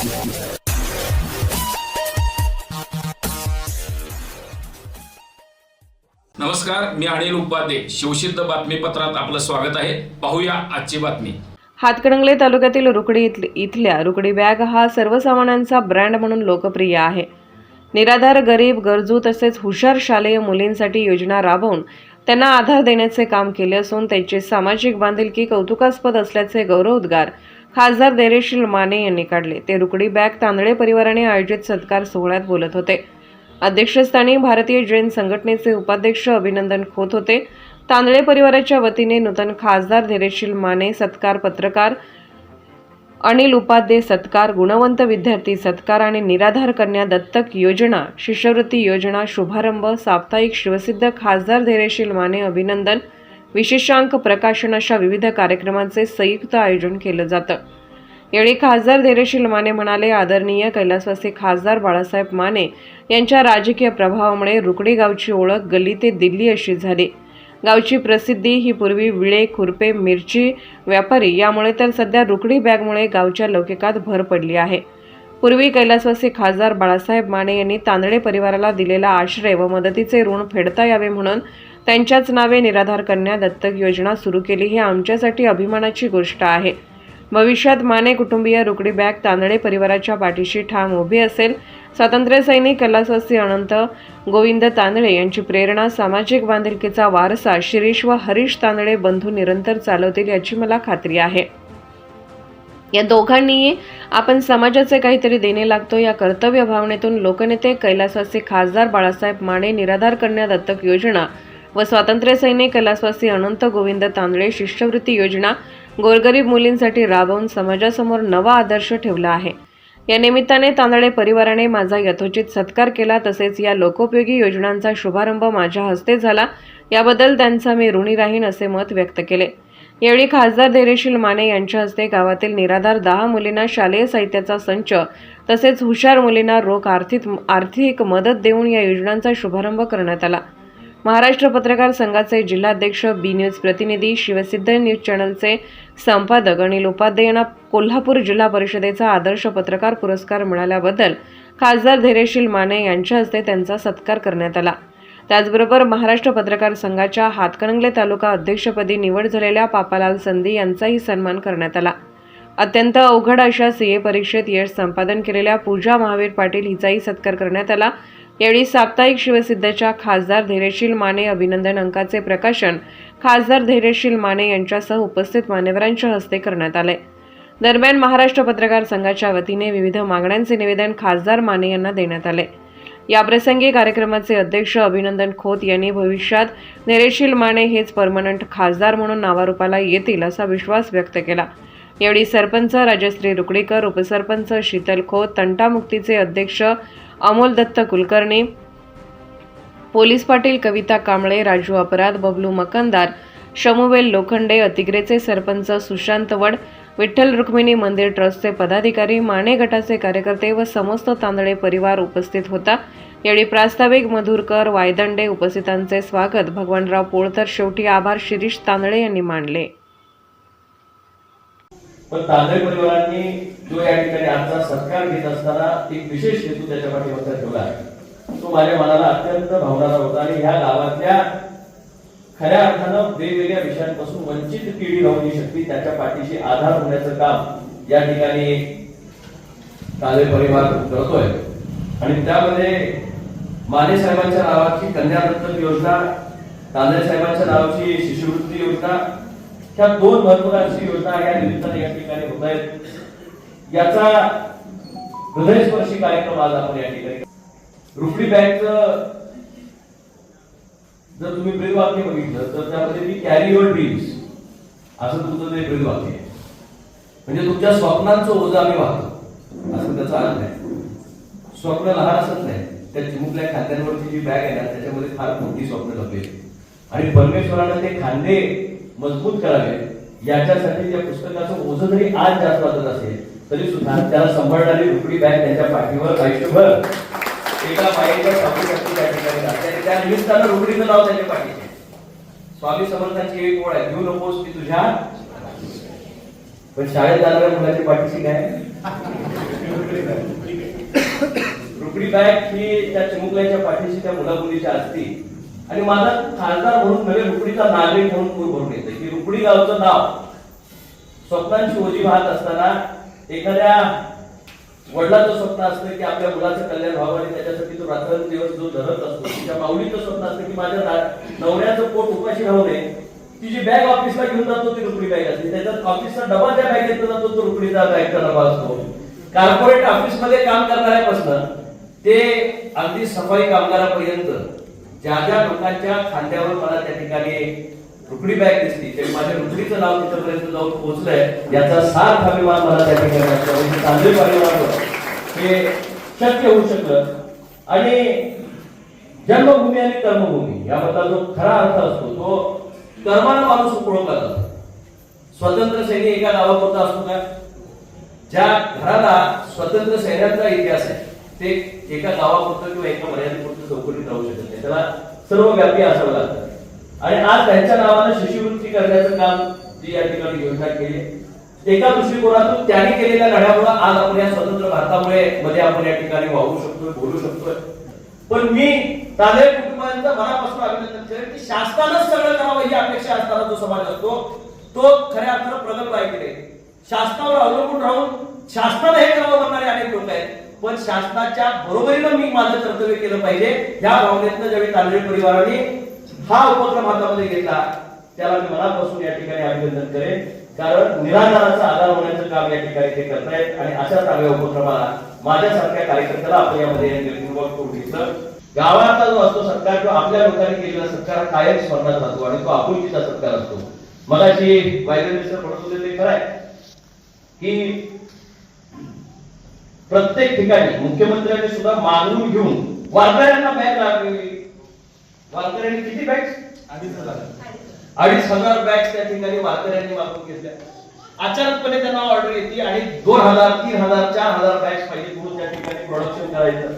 नमस्कार मी अनिल उपाध्ये. शिवसिद्ध बातमीपत्रात आपलं स्वागत आहे. पाहूया आजची बातमी. हातकणंगले तालुक्यातील रुकडी इथल- इथल्या रुकडी बॅग हा सर्वसामान्यांचा ब्रँड म्हणून लोकप्रिय आहे. निराधार गरीब गरजू तसेच हुशार शालेय मुलींसाठी योजना राबवून त्यांना आधार देण्याचे काम केले असून त्यांची सामाजिक बांधिलकी कौतुकास्पद असल्याचे गौरवोद्गार खासदार धैर्यशील माने यांनी काढले. ते रुकडी बॅग तांदळे परिवाराने आयोजित सत्कार सोहळ्यात बोलत होते. अध्यक्षस्थानी भारतीय जैन संघटनेचे उपाध्यक्ष अभिनंदन खोत होते. तांदळे परिवाराच्या वतीने नूतन खासदार धैर्यशील माने सत्कार पत्रकार अनिल उपाध्ये सत्कार गुणवंत विद्यार्थी सत्कार आणि निराधार कन्या दत्तक योजना शिष्यवृत्ती योजना शुभारंभ साप्ताहिक शिवसिद्ध खासदार धैर्यशील माने अभिनंदन विशेषांक प्रकाशन अशा विविध कार्यक्रमांचे संयुक्त आयोजन केलं जातं. यावेळी खासदार धैर्यशील माने म्हणाले आदरणीय कैलासवासी खासदार बाळासाहेब माने यांच्या राजकीय प्रभावामुळे रुकडी गावची ओळख गल्ली ते दिल्ली अशी झाली. गावची प्रसिद्धी ही पूर्वी विळे खुरपे मिरची व्यापारी यामुळे तर सध्या रुकडी बॅगमुळे गावच्या लौकिकात भर पडली आहे. पूर्वी कैलासवासी खासदार बाळासाहेब माने यांनी तांदळे परिवाराला दिलेला आश्रय व मदतीचे ऋण फेडता यावे म्हणून त्यांच्याच नावे निराधार कन्या दत्तक योजना सुरू केली ही आमच्यासाठी अभिमानाची गोष्ट आहे. भविष्यात माने कुटुंबीय रुकडी बॅग तांदळे परिवाराच्या पाठीशी ठाम उभी असेल स्वातंत्र्यसैनिक सैनिक अनंत गोविंद तांदळे यांची प्रेरणा सामाजिक बांधिलकीचा वारसा शिरीष व हरीश तांदळे बंधू निरंतर चालवतील याची मला खात्री आहे. या दोघांनीही आपण समाजाचे काहीतरी देणे लागतो या कर्तव्य भावनेतून लोकनेते कैलासवासी खासदार बाळासाहेब माने निराधार कन्या दत्तक योजना व स्वातंत्र्य सैनिक कैलासवासी अनंत गोविंद तांदळे शिष्यवृत्ती योजना गोरगरीब मुलींसाठी राबवून समाजासमोर नवा आदर्श ठेवला आहे. या निमित्ताने तांदळे परिवाराने माझा यथोचित सत्कार केला तसेच या लोकोपयोगी योजनांचा शुभारंभ माझ्या हस्ते झाला. याबद्दल त्यांचा मी ऋणी राहीन असे मत व्यक्त केले. यावेळी खासदार धैर्यशील माने यांच्या हस्ते गावातील निराधार दहा मुलींना शालेय साहित्याचा संच तसेच हुशार मुलींना रोख आर्थिक आर्थिक मदत देऊन या योजनांचा शुभारंभ करण्यात आला. महाराष्ट्र पत्रकार संघाचे जिल्हाध्यक्ष बी न्यूज प्रतिनिधी शिवसिद्ध न्यूज चॅनलचे संपादक अनिल उपाध्ये यांना कोल्हापूर जिल्हा परिषदेचा आदर्श पत्रकार पुरस्कार मिळाल्याबद्दल खासदार धैर्यशील माने यांच्या हस्ते त्यांचा सत्कार करण्यात आला. त्याचबरोबर महाराष्ट्र पत्रकार संघाच्या हातकणंगले तालुका अध्यक्षपदी निवड झालेल्या पापालाल संधी यांचाही सन्मान करण्यात आला. अत्यंत अवघड अशा सीए परीक्षेत यश संपादन केलेल्या पूजा महावीर पाटील हिचाही सत्कार करण्यात आला. यावेळी साप्ताहिक शिवसिद्धच्या खासदार धैर्यशील माने अभिनंदन अंकाचे प्रकाशन खासदार धैर्यशील माने यांच्यासह उपस्थित मान्यवरांच्या हस्ते करण्यात आले. दरम्यान महाराष्ट्र पत्रकार संघाच्या वतीने विविध मागण्यांचे निवेदन खासदार माने यांना देण्यात आले. याप्रसंगी कार्यक्रमाचे अध्यक्ष अभिनंदन खोत यांनी भविष्यात धैर्यशील माने हेच परमनंट खासदार म्हणून नावारूपाला येतील असा विश्वास व्यक्त केला. यावेळी सरपंच राजश्री रुकडीकर उपसरपंच शीतल खोत तंटामुक्तीचे अध्यक्ष अमोल दत्त कुलकर्णी पोलीस पाटील कविता कांबळे राजू अपराध बबलू मकंदार शमुवेल लोखंडे अतिग्रेचे सरपंच सुशांत वड विठ्ठल रुक्मिणी मंदिर ट्रस्टचे पदाधिकारी माने गटाचे कार्यकर्ते व समस्त तांदळे परिवार उपस्थित होता. यावेळी प्रास्ताविक मधुरकर वायदंडे उपस्थितांचे स्वागत. भगवानराव पोळतर शेवटी आभार शिरीष तांदळे यांनी मानले. पण तांदळे परिवारांनी जो या ठिकाणी आमचा सत्कार घेत असताना एक विशेष हेतू त्याच्या पाठीमागचा ठेवला आहे. तो माझ्या मनाला अत्यंत भावणारा होता आणि ह्या गावातल्या खऱ्या अर्थानं वेगवेगळ्या विषयांपासून वंचित पिढी राहून नाही शकते त्याच्या पाठीशी आधार होण्याचं काम या ठिकाणी तांदळे परिवार करतोय. आणि त्यामध्ये माने साहेबांच्या नावाची कन्या दत्तक योजना तांदळे साहेबांच्या नावाची शिष्यवृत्ती योजना ह्या दोन महत्वाकांक्षी योजना या निमित्ताने या ठिकाणी होत आहेत. याचा हृदयस्पर्शी कार्यक्रम आज आपण या ठिकाणी रुपडी बँकचं जर तुम्ही ब्रीद वाक्य बघितलं तर त्यामध्ये मी कॅरी युअर ड्रीम्स असं तुमचं ते ब्रीद वाक्य आहे. म्हणजे तुमच्या स्वप्नांचं ओझं आम्ही वाहतो. असं त्याचा अर्थ आहे. स्वप्न लहान असत नाही. त्या चिमुकल्या खांद्यांवरची जी बॅग आहे ना त्याच्यामध्ये फार मोठी स्वप्न लपलेली आणि परमेश्वरानं ते खांदे मजबूत करावे. याच्यासाठी त्या पुस्तकाचं ओझं जरी आज जास्त वाटत असेल तरी सुद्धा त्याला सांभाळणारी रुकडी बॅग त्यांच्या पाठीवर आयुष्यभर. एका पायाच्या सापडीसाठी त्या ठिकाणी त्या निमित्तानं रुकडीचं नाव त्याच्या पाठीचे स्वामी समर्थांची एक ओळ आहे घेऊ नकोस ती तुझ्या पण शाळेत जाणाऱ्या मुलाची पाठीशी काय? रुकडी बॅग. ही त्या चिमुकल्याच्या पाठीशी त्या मुला मुलीच्या असती. आणि माझा खासदार म्हणून नव्हे रुकडीचा नागरिक म्हणून पूर भरून येते की रुकडी गावचं नाव स्वप्नांची ओझी वाहत असताना एखाद्या वडिलाचं स्वप्न असतं की आपल्या मुलाचं कल्याण व्हावं आणि त्याच्यासाठी तो रात्रंदिवस जो धरत असतो. तिच्या माऊलीचं स्वप्न असतं की माझ्या नवऱ्याचं पोट उपाशी राहू नये. ती जी बॅग ऑफिसला घेऊन जातो ती रुकडी बॅग असते. त्याच्यात ऑफिसचा डबा त्या घेतला जातो तो रुकडीचा बॅगचा डबा असतो. कॉर्पोरेट ऑफिसमध्ये काम करणाऱ्यापासून ते अगदी सफाई कामगारापर्यंत ज्या ज्या लोकांच्या खांद्यावर मला त्या ठिकाणी रुकडी बॅग दिसली तरी माझ्या रुकडीचं नाव तिथपर्यंत जाऊन पोहोचलंय याचा सार्थ अभिमान मला त्या ठिकाणी तांदूळ म्हणजे अभिमान हे शक्य होऊ शकलं. आणि जन्मभूमी आणि कर्मभूमी याबद्दल जो खरा अर्थ असतो तो कर्मानं माणूस ओळखला जातो स्वतंत्र सैनिक एका नावापुरता असतो का? ज्या घराला स्वतंत्र सैन्याचा इतिहास आहे. ते एका गावापुरतं किंवा एका मर्यादेपुरतं चौकटीत राहू शकत नाही. त्याला सर्वव्यापी असावं लागतं. आणि आज त्यांच्या नावानं शिष्यवृत्ती करण्याचं काम जी या ठिकाणी योजना केली एका दृष्टिकोनातून त्यांनी केलेल्या लढ्यामुळे आज आपण या स्वतंत्र भारतामुळे मध्ये आपण या ठिकाणी वाहू शकतोय बोलू शकतोय. पण मी तांदळे कुटुंबांचं मनापासून अभिनंदन करेन की शासनानंच सगळं करावं ही अपेक्षा असताना जो समाज असतो तो खऱ्या अर्थानं प्रगल्भ आहे शासनावर अवलंबून राहून शासनानं हे करावं म्हणणारे अनेक लोक आहेत. पण शासनाच्या बरोबरीनं मी माझं कर्तव्य केलं पाहिजे. या भावनेतनं ज्यावेळी तांदळे परिवाराने हा उपक्रम हातामध्ये घेतला त्याला मी मनापासून या ठिकाणी अभिनंदन करेन. कारण निराधाराचा आधार होण्याचं काम या ठिकाणी ते करतायत आणि अशा चांगल्या उपक्रमाला माझ्यासारख्या कार्यकर्त्याला आपण यामध्ये निर्पूर्वक करून घेतलं. गावाचा जो असतो सत्कार किंवा आपल्या लोकांनी केलेला सत्कार कायम स्वर्णात राहतो आणि तो आपुलकीचा सत्कार असतो. मगाशी वायदेवी सर म्हणत होते ते खरं आहे की प्रत्येक ठिकाणी मुख्यमंत्र्यांनी सुद्धा मागून घेऊन वारकऱ्यांना बॅग लागलेली वारकऱ्यांनी किती बॅग अडीच हजार. बॅग त्या ठिकाणी वारकऱ्यांनी मागून घेतल्या. अचानकपणे त्यांना ऑर्डर येते आणि दोन हजार तीन हजार चार हजार बॅग पाहिजे म्हणून त्या ठिकाणी प्रोडक्शन करायचं.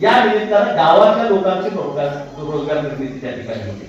या निमित्तानं गावाच्या लोकांची रोजगार रोजगार निर्मिती त्या ठिकाणी होते.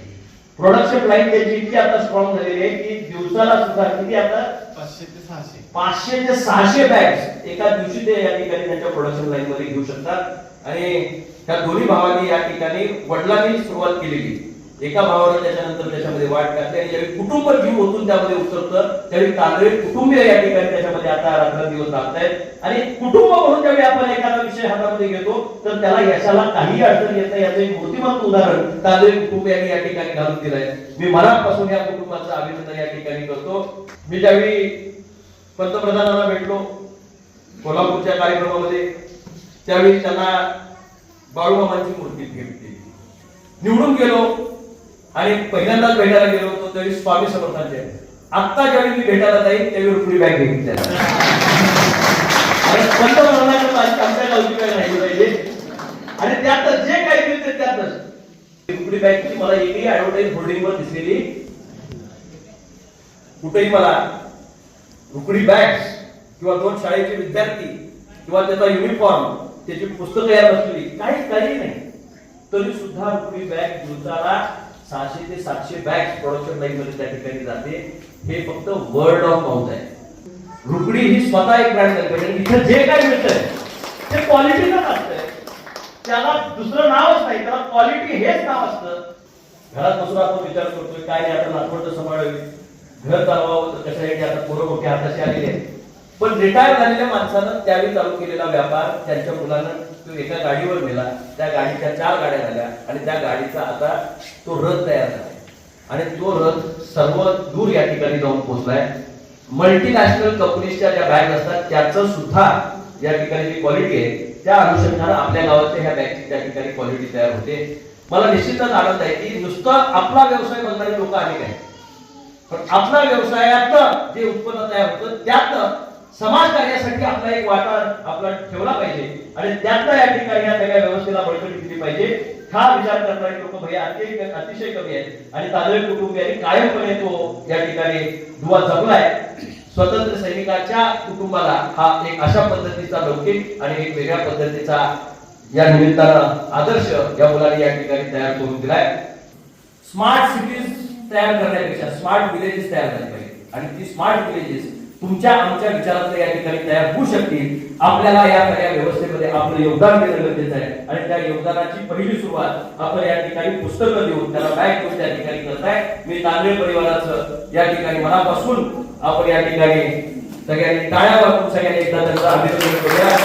प्रोडक्शन लाईन त्यांची इतकी आता स्ट्रॉंग झालेली आहे की दिवसाला सुद्धा किती आता पाचशे ते सहाशे. पाचशे ते सहाशे बॅग्स एका दिवशी ते या ठिकाणी त्यांच्या प्रोडक्शन लाईन मध्ये घेऊ शकतात. आणि त्या दोन्ही भावांनी या ठिकाणी वडिलांनी सुरुवात केलेली. एका भावाने त्याच्यानंतर त्याच्यामध्ये वाट घातली आणि ज्यावेळी कुटुंब जीव ओतून त्यामध्ये उतरतं त्यावेळी तांदळी कुटुंबीय या ठिकाणी त्याच्यामध्ये आता रात्रंदिवस लागतायत आणि कुटुंब म्हणून ज्यावेळी आपण एखादा विषय हातामध्ये घेतो तर त्याला यशाला काही अडचण येत नाही. याचं एक मूर्तिमंत उदाहरण तांदळी कुटुंबियांनी या ठिकाणी घालून दिलंय. मी मनापासून या कुटुंबाचं अभिनंदन या ठिकाणी करतो. मी ज्यावेळी पंतप्रधानांना भेटलो कोल्हापूरच्या कार्यक्रमामध्ये त्यावेळी त्यांना बाळूमामांची मूर्ती भेट दिली. निवडून गेलो आणि पहिल्यांदाच भेटायला गेलो होतो त्यावेळी स्वामी समर्थांचे आत्ता ज्यावेळी मी भेटायला जाईल त्यावेळी रुपडी बॅग घेऊन त्याला. आणि आणि त्यातच जे काही मिळते त्यातच रुपडी बॅगची मला एकही ऍडव्हर्टाईज होर्डिंगवर दिसलेली कुठेही मला रुकडी बॅग्स किंवा दोन शाळेचे विद्यार्थी किंवा त्याचा युनिफॉर्म त्याची पुस्तकं यात असलेली काही काही नाही. तरी सुद्धा रुकडी बॅग दिवसाला सहाशे ते सातशे बॅग प्रोडक्शन लाईन मध्ये त्या ठिकाणी जाते. हे फक्त वर्ड ऑफ माउथ आहे. रुकडी ही स्वतः एक ब्रँड झाली आणि इथं जे काही मिळतंय ते क्वालिटीच असतंय. त्याला दुसरं नावच नाही. त्याला क्वालिटी हेच नाव असतं. घरात बसून आपण विचार करतोय काय नाही आता नागपूरचं सांभाळावी. घर चालवावं आहे कशासाठी? आता पोरं मोठ्या हाताशी आलेले आहेत. पण रिटायर झालेल्या माणसानं त्यावेळी चालू केलेला व्यापार त्यांच्या मुलानं तो एका गाडीवर नेला. त्या गाडीच्या चार गाड्या झाल्या आणि त्या गाडीचा आता तो रथ तयार झाला. आणि तो रथ सर्व दूर या ठिकाणी जाऊन पोहोचलाय. मल्टीनॅशनल कंपनीच्या ज्या बॅग असतात त्याचं सुद्धा या ठिकाणी जी क्वालिटी आहे त्या अनुषंगानं आपल्या गावातल्या ह्या बॅगची त्या ठिकाणी क्वालिटी तयार होते. मला निश्चितच आनंद आहे की नुसतं आपला व्यवसाय बघणारे लोक अनेक आहेत. पण आपला व्यवसायात जे उत्पन्न तयार होतं त्यात समाज कार्यासाठी आपला एक वाटा आपला ठेवला पाहिजे. आणि त्यातला या ठिकाणी या सगळ्या व्यवस्थेला बळकटी दिली पाहिजे. हा विचार करणारे लोक भैया अतिशय अतिशय कमी आहेत. आणि तांदळी कुटुंबियांनी कायमपणे तो या ठिकाणी दुवा जपलाय. स्वतंत्र सैनिकाच्या कुटुंबाला हा एक अशा पद्धतीचा लौकिक आणि एक वेगळ्या पद्धतीचा या निमित्तानं आदर्श या मुलांनी या ठिकाणी तयार करून दिलाय. स्मार्ट सिटीज तयार करण्यापेक्षा स्मार्ट विलेजेस तयार झाले पाहिजे आणि ती स्मार्ट विलेजेस तुमच्या आमच्या विचारातले या ठिकाणी तयार होऊ शकतील. आपल्याला या सगळ्या व्यवस्थेमध्ये आपलं योगदान देणं गरजेचं आहे. आणि त्या योगदानाची पहिली सुरुवात आपण या ठिकाणी पुस्तकं देऊन त्याला बॅग देऊन त्या ठिकाणी करताय. मी तांबे परिवाराचं या ठिकाणी मनापासून आपण या ठिकाणी सगळ्यांनी टाळ्या वाजवून सगळ्यांनी एकदा त्यांचा अभिनंदन करूया.